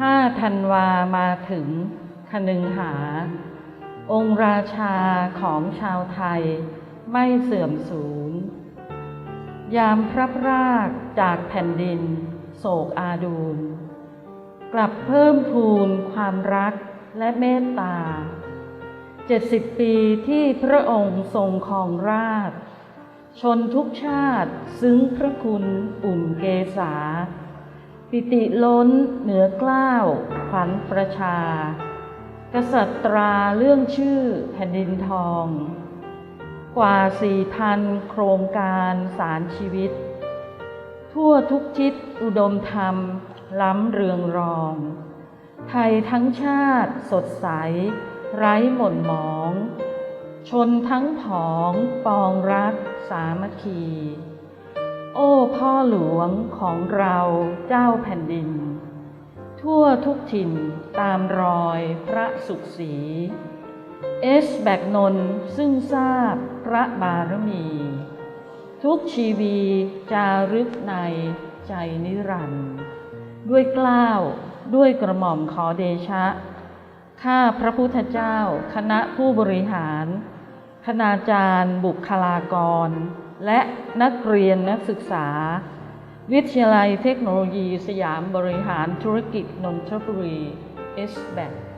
5ธันวามาถึงคนึงหา องค์ราชาของชาวไทยไม่เสื่อมสูญ ยามพระพรากจากแผ่นดิน โศกอาดูล กลับเพิ่มพูนความรักและเมตตาเจ็ดสิบปีที่พระองค์ทรงครองราชชนทุกชาติซึ้งพระคุณอุ่นเกษา ปิติล้นเหนือกล้าวขวัญประชา กษัตราเรื่องชื่อแผ่นดินทอง กว่าสี่พันโครงการสารชีวิต ทั่วทุกทิศอุดมธรรม ล้ำเรืองรอง ไทยทั้งชาติสดใส ไร้หม่นหมอง ชนทั้งผองปองรักสามัคคี โอ้พ่อหลวงของเราเจ้าแผ่นดิน ทั่วทุกถิ่นตามรอยพระสุขสีเอสแบกนนท์ซึ่งทราบพระบารมี ทุกชีวีจารึกในใจนิรันดร์ด้วยเกล้าวด้วยกระหม่อมขอเดชะ ข้าพระพุทธเจ้าคณะผู้บริหาร คณาจารย์ บุคลากร และนักเรียนนักศึกษา วิทยาลัยเทคโนโลยีสยามบริหารธุรกิจนนทบุรี s b a c